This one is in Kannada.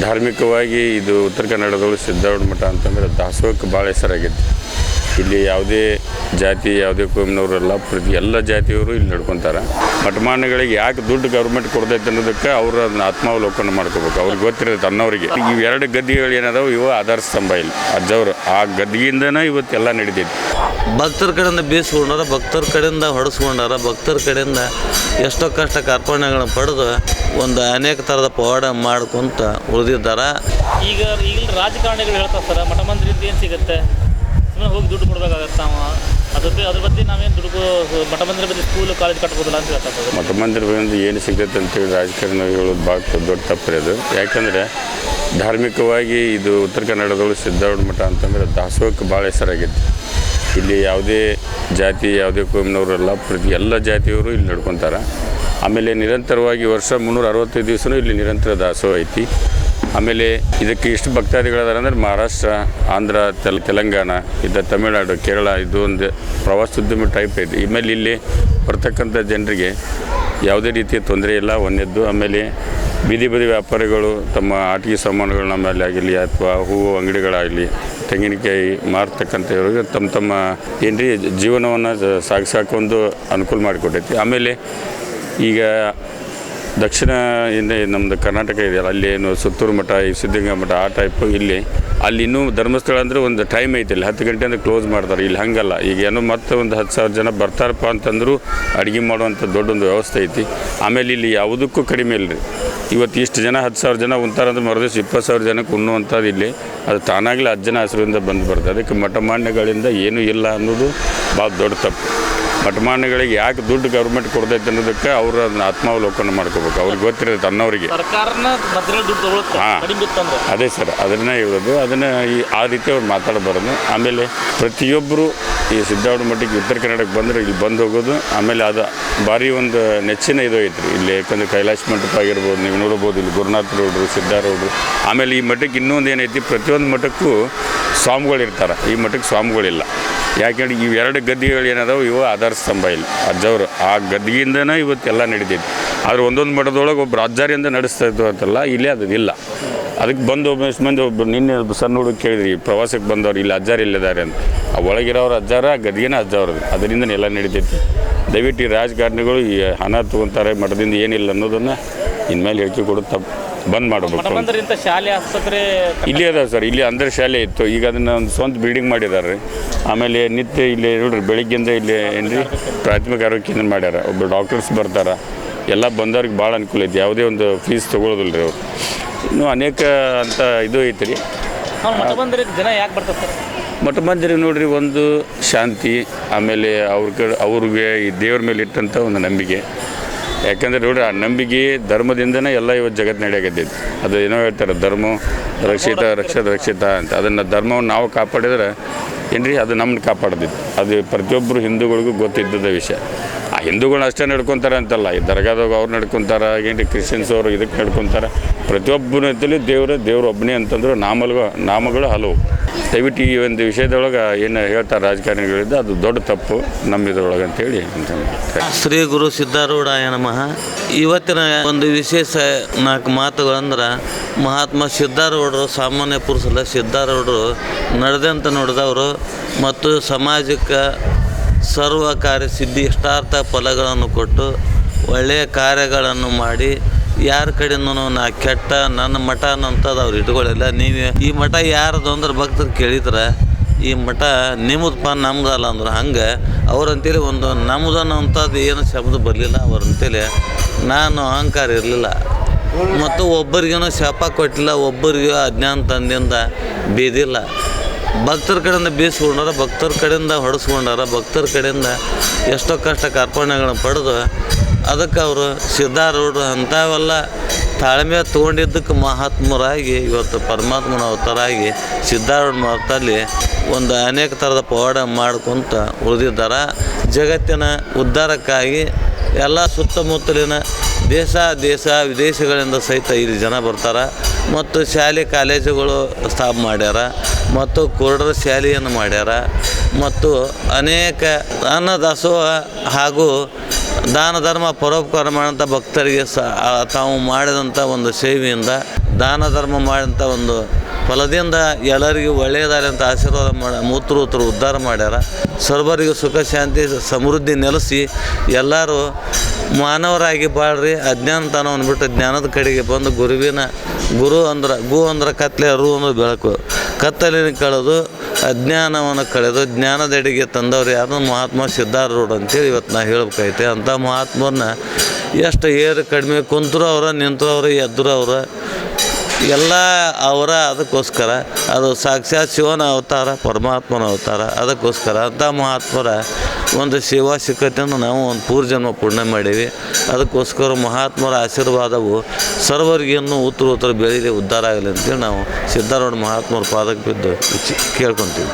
ಧಾರ್ಮಿಕವಾಗಿ ಇದು ಉತ್ತರ ಕನ್ನಡದೊಳಗೆ ಸಿದ್ಧಾರೂಢ ಮಠ ಅಂತಂದ್ರೆ ದಾಸೋಹಕ್ಕೆ ಭಾಳ ಹೆಸರಾಗೈತಿ ಇಲ್ಲಿ ಯಾವುದೇ ಜಾತಿ ಯಾವುದೇ ಕೋಮಿನವರಲ್ಲ ಪ್ರತಿ ಎಲ್ಲ ಜಾತಿಯವರು ಇಲ್ಲಿ ನಡ್ಕೊತಾರೆ. ಮಠಮಾನ್ಯಗಳಿಗೆ ಯಾಕೆ ದುಡ್ಡು ಗೌರ್ಮೆಂಟ್ ಕೊಡ್ತೈತೆ ಅನ್ನೋದಕ್ಕೆ ಅವರು ಅದನ್ನ ಆತ್ಮಾವಲೋಕನ ಮಾಡ್ಕೋಬೇಕು. ಅವ್ರಿಗೆ ಗೊತ್ತಿರುತ್ತೆ ಅನ್ನೋರಿಗೆ ಇವು ಎರಡು ಗದ್ದಿಗಳು ಏನದಾವ ಇವು ಆಧಾರ ಸ್ತಂಭ ಇಲ್ಲಿ. ಅಜ್ಜವ್ರು ಆ ಗದ್ದಿಗಿಂದನೇ ಇವತ್ತೆಲ್ಲ ನಡೀತೈತಿ. ಭಕ್ತರ ಕಡೆಯಿಂದ ಬೀಸ್ಕೊಂಡಾರ ಭಕ್ತರ ಕಡೆಯಿಂದ ಹೊಡೆಸ್ಕೊಂಡಾರ ಭಕ್ತರ ಕಡೆಯಿಂದ ಎಷ್ಟೋ ಕಷ್ಟ ಕಾರ್ಪಣೆಗಳನ್ನ ಪಡೆದು ಒಂದು ಅನೇಕ ಥರದ ಪವಾಡ ಮಾಡ್ಕೊಂತ ಉಳಿದಿದ್ದಾರೆ. ಈಗ ಇಲ್ಲಿ ರಾಜಕಾರಣಿಗಳು ಹೇಳ್ತಾರೆ ಸರ್ ಮಠಮಂತ್ರಿ ಏನು ಸಿಗುತ್ತೆ? ಸುಮ್ಮನೆ ಹೋಗಿ ದುಡ್ಡು ಕೊಡ್ಬೇಕಾಗತ್ತೆ ನಾವು ಅದ್ರ ಅದ್ರ ಬಗ್ಗೆ ನಾವೇನು ದುಡ್ಡು ಮಠ ಮಂದಿರ ಬಗ್ಗೆ ಸ್ಕೂಲ್ ಕಾಲೇಜ್ ಕಟ್ಬೋದಿಲ್ಲ ಅಂತ ಹೇಳ್ತಾರೆ ಮಠ ಮಂದಿರ ಬಂದು ಏನು ಸಿಗ್ತೈತೆ ಅಂತೇಳಿ ರಾಜಕಾರಣ ಹೇಳೋದು ಭಾಳ ದೊಡ್ಡ ತಪ್ಪು ಅದು. ಯಾಕಂದರೆ ಧಾರ್ಮಿಕವಾಗಿ ಇದು ಉತ್ತರ ಕನ್ನಡದೊಳಗೆ ಸಿದ್ಧಾರೂಢ ಮಠ ಅಂತಂದ್ರೆ ದಾಸೋಹಕ್ಕೆ ಭಾಳ ಹೆಸರಾಗೈತೆ ಇಲ್ಲಿ ಯಾವುದೇ ಜಾತಿ, ಯಾವುದೇ ಕೋಮಿನವರಲ್ಲ ಪ್ರತಿ ಎಲ್ಲ ಜಾತಿಯವರು ಇಲ್ಲಿ ನಡ್ಕೊತಾರೆ. ಆಮೇಲೆ ನಿರಂತರವಾಗಿ ವರ್ಷ ಮುನ್ನೂರ ಅರವತ್ತೈದು ದಿವಸನೂ ಇಲ್ಲಿ ನಿರಂತರ ದಾಸೋಹ ಐತಿ. ಆಮೇಲೆ ಇದಕ್ಕೆ ಎಷ್ಟು ಭಕ್ತಾದಿಗಳದಾರ ಅಂದ್ರೆ ಮಹಾರಾಷ್ಟ್ರ, ಆಂಧ್ರ, ತೆಲ್, ತೆಲಂಗಾಣ, ಇದ್ದ ತಮಿಳುನಾಡು, ಕೇರಳ, ಇದು ಒಂದು ಪ್ರವಾಸೋದ್ಯಮ ಟೈಪ್ ಐತಿ ಆಮೇಲೆ ಇಲ್ಲಿ ಬರ್ತಕ್ಕಂಥ ಜನರಿಗೆ ಯಾವುದೇ ರೀತಿಯ ತೊಂದರೆ ಇಲ್ಲ ಒಂದೆದ್ದು ಆಮೇಲೆ ಬೀದಿ ಬದಿ ವ್ಯಾಪಾರಿಗಳು ತಮ್ಮ ಆಟಿಕೆ ಸಾಮಾನುಗಳನ್ನ ಮೇಲೆ ಆಗಲಿ ಅಥವಾ ಹೂವು, ಅಂಗಡಿಗಳಾಗಲಿ, ತೆಂಗಿನಕಾಯಿ ಮಾರ್ತಕ್ಕಂಥವ್ರಿಗೆ ತಮ್ಮ ತಮ್ಮ ಏನ್ರಿ ಜೀವನವನ್ನು ಸಾಗಿಸೋಕೊಂದು ಅನುಕೂಲ ಮಾಡಿಕೊಟ್ಟೈತಿ. ಆಮೇಲೆ ಈಗ ದಕ್ಷಿಣ ಇಂದ ನಮ್ಮದು ಕರ್ನಾಟಕ ಇದೆಯಲ್ಲ, ಅಲ್ಲಿ ಏನು ಸುತ್ತೂರು ಮಠ, ಈ ಸಿದ್ಧಗಂಗಾ ಮಠ, ಆ ಟೈಪು ಇಲ್ಲಿ. ಅಲ್ಲಿ ಇನ್ನೂ ಧರ್ಮಸ್ಥಳ ಅಂದರೆ ಒಂದು ಟೈಮ್ ಐತೆ ಇಲ್ಲಿ ಹತ್ತು ಗಂಟೆ ಅಂದ್ರೆ ಕ್ಲೋಸ್ ಮಾಡ್ತಾರೆ. ಇಲ್ಲಿ ಹಂಗಲ್ಲ. ಈಗ ಏನೋ ಮತ್ತೆ ಒಂದು ಹತ್ತು ಸಾವಿರ ಜನ ಬರ್ತಾರಪ್ಪ ಅಂತಂದರೂ ಅಡುಗೆ ಮಾಡುವಂಥ ದೊಡ್ಡೊಂದು ವ್ಯವಸ್ಥೆ ಐತಿ. ಆಮೇಲೆ ಇಲ್ಲಿ ಯಾವುದಕ್ಕೂ ಕಡಿಮೆ ಇಲ್ಲ ರೀ ಇವತ್ತು ಇಷ್ಟು ಜನ, ಹತ್ತು ಸಾವಿರ ಜನ ಉಂತಾರಂದ್ರೆ ಮರುದಿವ್ಸ ಇಪ್ಪತ್ತು ಸಾವಿರ ಜನಕ್ಕೆ ಉಣ್ಣುವಂಥದ್ದು ಇಲ್ಲಿ. ಅದು ತಾನಾಗಲೇ ಅಜ್ಜನ ಹಸಿರಿಂದ ಬಂದು ಬರ್ತದೆ. ಅದಕ್ಕೆ ಮಠಮಾನ್ಯಗಳಿಂದ ಏನೂ ಇಲ್ಲ ಅನ್ನೋದು ಭಾಳ ದೊಡ್ಡ ತಪ್ಪು. ಮಠಮಾನ್ಯಗಳಿಗೆ ಯಾಕೆ ದುಡ್ಡು ಗೌರ್ಮೆಂಟ್ ಕೊಡ್ತೈತೆ ಅನ್ನೋದಕ್ಕೆ ಅವ್ರ ಅದನ್ನ ಆತ್ಮಾವಲೋಕನ ಮಾಡ್ಕೋಬೇಕು. ಅವ್ರಿಗೆ ಗೊತ್ತಿರುತ್ತೆ ಅನ್ನೋರಿಗೆ ಹಾ. ಅದೇ ಸರ್ ಅದನ್ನೇ ಹೇಳೋದು. ಅದನ್ನು ಈ ಆ ರೀತಿ ಅವ್ರು ಮಾತಾಡಬಾರ್ದು. ಆಮೇಲೆ ಪ್ರತಿಯೊಬ್ಬರು ಈ ಸಿದ್ಧಾರೂಢ ಮಟ್ಟಿಗೆ ಉತ್ತರ ಕನ್ನಡಕ್ಕೆ ಬಂದರೆ ಇಲ್ಲಿ ಬಂದು ಹೋಗೋದು. ಆಮೇಲೆ ಅದು ಭಾರಿ ಒಂದು ನೆಚ್ಚಿನ ಇದು ಐತ್ರಿ. ಇಲ್ಲಿ ಯಾಕಂದ್ರೆ ಕೈಲಾಸ ಮಂಟಪ ಆಗಿರ್ಬೋದು ನೀವು ನೋಡ್ಬೋದು ಇಲ್ಲಿ ಗುರುನಾಥ ರೋಡ್ರು ಸಿದ್ಧಾರೋಡ್ರು ಆಮೇಲೆ ಈ ಮಠಕ್ಕೆ ಇನ್ನೊಂದು ಏನೈತಿ ಪ್ರತಿಯೊಂದು ಮಠಕ್ಕೂ ಸ್ವಾಮಿಗಳು ಇರ್ತಾರೆ ಈ ಮಠಕ್ಕೆ ಸ್ವಾಮಿಗಳಿಲ್ಲ. ಯಾಕೆಂದ್ರೆ ಇವೆರಡು ಗದ್ದಿಗಳು ಏನದಾವ ಇವು ಆಧಾರ ಸ್ತಂಭ ಇಲ್ಲಿ, ಅಜ್ಜವರು. ಆ ಗದ್ದಿಗಿಂದನೇ ಇವತ್ತೆಲ್ಲ ನಡೀತೈತಿ. ಆದ್ರೆ ಒಂದೊಂದು ಮಠದೊಳಗೆ ಒಬ್ಬರು ಅಜ್ಜಾರಿಯಿಂದ ನಡೆಸ್ತಾ ಇದ್ದು ಅಂತಲ್ಲ ಇಲ್ಲಿ ಅದು ಇಲ್ಲ. ಅದಕ್ಕೆ ಬಂದು ಒಬ್ಬ ಇಷ್ಟು ಮಂದಿ ಒಬ್ಬರು ನಿನ್ನೆ ಸಣ್ಣ ಹುಡುಗ ಕೇಳಿದ್ರಿ, ಪ್ರವಾಸಕ್ಕೆ ಬಂದವ್ರು, ಇಲ್ಲಿ ಅಜ್ಜಾರು ಇಲ್ಲಿದ್ದಾರೆ ಅಂತ. ಆ ಒಳಗಿರೋರು ಅಜ್ಜಾರ ಗದ್ಗಿನ ಅಜ್ಜವ್ರದ್ದು. ಅದರಿಂದ ಎಲ್ಲ ನಡೀತೈತಿ. ದಯವಿಟ್ಟು ಈ ರಾಜಕಾರಣಿಗಳು ಈ ಹಣ ತೊಗೊತಾರೆ, ಮಠದಿಂದ ಏನಿಲ್ಲ ಅನ್ನೋದನ್ನು ಇನ್ಮೇಲೆ ಹೇಳಿಕೆ ಬಂದ್ ಮಾಡಬೇಕು ಶಾಲೆ ಆಸ್ಪತ್ರೆ ಇಲ್ಲಿ ಅದ ಸರ್ ಇಲ್ಲಿ ಅಂಧರ ಶಾಲೆ ಇತ್ತು. ಈಗ ಅದನ್ನು ಒಂದು ಸ್ವಂತ ಬಿಲ್ಡಿಂಗ್ ಮಾಡಿದ್ದಾರೆ ಆಮೇಲೆ ನಿತ್ಯ ಇಲ್ಲಿ ನೋಡ್ರಿ ಬೆಳಿಗ್ಗೆಯಿಂದ ಇಲ್ಲಿ ಏನ್ರಿ ಪ್ರಾಥಮಿಕ ಆರೋಗ್ಯ ಕೇಂದ್ರ ಮಾಡ್ಯಾರ. ಒಬ್ಬ ಡಾಕ್ಟರ್ಸ್ ಬರ್ತಾರೆ. ಎಲ್ಲ ಬಂದವ್ರಿಗೆ ಭಾಳ ಅನುಕೂಲ ಐತಿ. ಯಾವುದೇ ಒಂದು ಫೀಸ್ ತೊಗೊಳೋದಿಲ್ಲ ರೀ ಅವ್ರು. ಇನ್ನೂ ಅನೇಕ ಅಂತ ಇದು ಐತಿ ರೀ. ಜನ ಯಾಕೆ ಬರ್ತಾರೆ ಸರ್? ಮಠ ಮಂದಿರ ನೋಡ್ರಿ ಒಂದು ಶಾಂತಿ ಆಮೇಲೆ ಅವ್ರ ಕಡೆ ಅವ್ರಿಗೆ ಈ ದೇವ್ರ ಮೇಲೆ ಇಟ್ಟಂಥ ಒಂದು ನಂಬಿಕೆ. ಯಾಕಂದ್ರೆ ನೋಡ್ರಿ, ಆ ನಂಬಿಕೆ ಧರ್ಮದಿಂದನೇ ಎಲ್ಲ ಇವತ್ತು ಜಗತ್ತು ನಡೆಯಾಕತ್ತೈತಿ ಅದು ಏನೋ ಹೇಳ್ತಾರೆ, ಧರ್ಮ ರಕ್ಷಿತ ರಕ್ಷಿತ ರಕ್ಷಿತ ಅಂತ. ಅದನ್ನು ಧರ್ಮವನ್ನು ನಾವು ಕಾಪಾಡಿದ್ರೆ ಏನ್ರಿ, ಅದು ನಮ್ಮನ್ನ ಕಾಪಾಡ್ದಿತ್ತು ಅದು ಪ್ರತಿಯೊಬ್ಬರು ಹಿಂದೂಗಳಿಗೂ ಗೊತ್ತಿದ್ದದ ವಿಷಯ. ಆ ಹಿಂದೂಗಳು ಅಷ್ಟೇ ನಡ್ಕೊತಾರೆ ಅಂತಲ್ಲ. ಈ ದರ್ಗಾದಾಗ ಅವ್ರು ನಡ್ಕೊತಾರೆ, ಏನ್ರಿ ಕ್ರಿಶ್ಚಿಯನ್ಸ್ ಅವರು ಇದಕ್ಕೆ ನಡ್ಕೊತಾರೆ. ಪ್ರತಿಯೊಬ್ಬನ ದೇವ್ರ ದೇವ್ರ ಒಬ್ಬನೇ ಅಂತಂದ್ರೆ ನಾಮಲ್ಗ ನಾಮಗಳು ಹಲವು. ದಯವಿಟ್ಟು ಈ ಒಂದು ವಿಷಯದೊಳಗೆ ಏನು ಹೇಳ್ತಾರೆ ರಾಜಕಾರಣಿಗಳಿದ್ದು ಅದು ದೊಡ್ಡ ತಪ್ಪು ನಮ್ಮಿದ್ರೊಳಗೆ ಅಂತೇಳಿ ಅಂತ ಶ್ರೀ ಗುರು ಸಿದ್ಧಾರೂಢಾಯ ನಮಃ. ಇವತ್ತಿನ ಒಂದು ವಿಶೇಷ ನಾಲ್ಕು ಮಾತುಗಳಂದ್ರೆ ಮಹಾತ್ಮ ಸಿದ್ಧಾರೂಢರು, ಸಾಮಾನ್ಯ ಪುರುಷಲ್ಲ ಸಿದ್ಧಾರೂಢರು ನಡೆದಂತ ನೋಡಿದವರು ಮತ್ತು ಸಮಾಜಕ್ಕೆ ಸರ್ವ ಕಾರ್ಯ ಸಿದ್ಧಿ ಇಷ್ಟಾರ್ಥ ಫಲಗಳನ್ನು ಕೊಟ್ಟು ಒಳ್ಳೆಯ ಕಾರ್ಯಗಳನ್ನು ಮಾಡಿ ಯಾರ ಕಡೆನೂ ನಾ ಕೆಟ್ಟ, ನನ್ನ ಮಠ ಅನ್ನೋಂಥದ್ದು ಅವ್ರು ಇಟ್ಕೊಳ್ಳಿಲ್ಲ. ನೀವು ಈ ಮಠ ಯಾರದು ಅಂದ್ರೆ ಭಕ್ತರು ಕೇಳಿದ್ರೆ ಈ ಮಠ ನಿಮ್ಮದಪ್ಪ ನಮ್ದಲ್ಲ ಅಂದ್ರೆ ಹಂಗೆ. ಅವ್ರಂತೇಳಿ ಒಂದು ನಮ್ದು ಅನ್ನೋಂಥದ್ದು ಏನು ಶಬ್ದ ಬರಲಿಲ್ಲ ಅವ್ರಂತೇಳಿ ನಾನು ಅಹಂಕಾರ ಇರಲಿಲ್ಲ. ಮತ್ತು ಒಬ್ಬರಿಗೇನೋ ಶಾಪ ಕೊಟ್ಟಿಲ್ಲ, ಒಬ್ಬರಿಗೂ ಅಜ್ಞಾನ ತಂದಿಂದ ಬೀದಿಲ್ಲ. ಭಕ್ತರ ಕಡೆಯಿಂದ ಬೀಸ್ಕೊಂಡಾರ ಭಕ್ತರ ಕಡೆಯಿಂದ ಹೊಡೆಸ್ಕೊಂಡಾರ, ಭಕ್ತರ ಕಡೆಯಿಂದ ಎಷ್ಟೋ ಕಷ್ಟ ಕಾರ್ಪಣೆಗಳನ್ನ ಪಡೆದು ಅದಕ್ಕೆ ಅವರು ಸಿದ್ಧಾರೂಢರು ಅಂಥವೆಲ್ಲ ತಾಳ್ಮೆ ತೊಗೊಂಡಿದ್ದಕ್ಕೆ ಮಹಾತ್ಮರಾಗಿ ಇವತ್ತು ಪರಮಾತ್ಮನ ಅವತಾರಾಗಿ ಸಿದ್ಧಾರೂಢ ಮಾತಲ್ಲಿ ಒಂದು ಅನೇಕ ಥರದ ಪವಾಡ ಮಾಡ್ಕೊತ ಉಳಿದಿದ್ದಾರೆ. ಜಗತ್ತಿನ ಉದ್ಧಾರಕ್ಕಾಗಿ ಎಲ್ಲ ಸುತ್ತಮುತ್ತಲಿನ ದೇಶ ದೇಶ, ವಿದೇಶಗಳಿಂದ ಸಹಿತ ಇಲ್ಲಿ ಜನ ಬರ್ತಾರೆ. ಮತ್ತು ಶಾಲೆ, ಕಾಲೇಜುಗಳು ಸ್ಥಾಪ ಮಾಡ್ಯಾರ. ಮತ್ತು ಕುರುಡರ ಶಾಲೆಯನ್ನು ಮಾಡ್ಯಾರ. ಮತ್ತು ಅನೇಕ ಅನ್ನದಾಸೋಹ ಹಾಗೂ ದಾನ ಧರ್ಮ ಪರೋಪಕಾರ ಮಾಡೋಂಥ ಭಕ್ತರಿಗೆ ಸ ತಾವು ಮಾಡಿದಂಥ ಒಂದು ಸೇವೆಯಿಂದ, ದಾನ ಧರ್ಮ ಮಾಡಿದಂಥ ಒಂದು ಫಲದಿಂದ ಎಲ್ಲರಿಗೂ ಒಳ್ಳೆಯದಾರೆ ಅಂತ ಆಶೀರ್ವಾದ ಮಾಡ ಮೂತ್ರ ಉತ್ತರ ಉದ್ಧಾರ ಮಾಡ್ಯಾರ. ಸರ್ವರಿಗೂ ಸುಖ, ಶಾಂತಿ, ಸಮೃದ್ಧಿ ನೆಲೆಸಿ ಎಲ್ಲರೂ ಮಾನವರಾಗಿ ಬಾಳ್ರಿ. ಅಜ್ಞಾನತನವನ್ನು ಬಿಟ್ಟು ಜ್ಞಾನದ ಕಡೆಗೆ ಬಂದು ಗುರುವಿನ, ಗುರು ಅಂದ್ರೆ, ಗು ಅಂದ್ರೆ ಕತ್ತಲೆ ರು ಅಂದ್ರೆ ಬೆಳಕು. ಕತ್ತಲಿನ ಕಳೆದು ಅಜ್ಞಾನವನ್ನು ಕಳೆದು ಜ್ಞಾನದೆಡೆಗೆ ತಂದವ್ರು ಯಾರು? ಮಹಾತ್ಮ ಸಿದ್ಧಾರೂಢ ಅಂತೇಳಿ ಇವತ್ತು ನಾ ಹೇಳ್ಬೇಕೈತೆ. ಅಂಥ ಮಹಾತ್ಮನ ಎಷ್ಟು ಏರು ಕಡಿಮೆ ಕುಂತರು ಅವರ, ನಿಂತರು ಅವ್ರ ಎದ್ದರು ಅವ್ರ ಎಲ್ಲ ಅವರ ಅದಕ್ಕೋಸ್ಕರ, ಅದು ಸಾಕ್ಷಾತ್ ಶಿವನ ಅವತಾರ, ಪರಮಾತ್ಮನ ಅವತಾರ, ಅದಕ್ಕೋಸ್ಕರ ಅಂಥ ಮಹಾತ್ಮರ ಒಂದು ಸೇವಾ ಸಿಕ್ಕತೆಯನ್ನು ನಾವು ಒಂದು ಪೂರ್ಜನ್ಮ ಪುಣ್ಯ ಮಾಡೀವಿ ಅದಕ್ಕೋಸ್ಕರ ಮಹಾತ್ಮರ ಆಶೀರ್ವಾದವು ಸರ್ವರಿಗೆಯನ್ನು ಉತ್ತರ ಉತ್ತರ ಬೆಳೀಲಿ ಉದ್ಧಾರ ಆಗಲಿ ಅಂತೇಳಿ ನಾವು ಸಿದ್ಧಾರೂಢ ಮಹಾತ್ಮರ ಪಾದಕ್ಕೆ ಬಿದ್ದು ಕೇಳ್ಕೊತೀವಿ.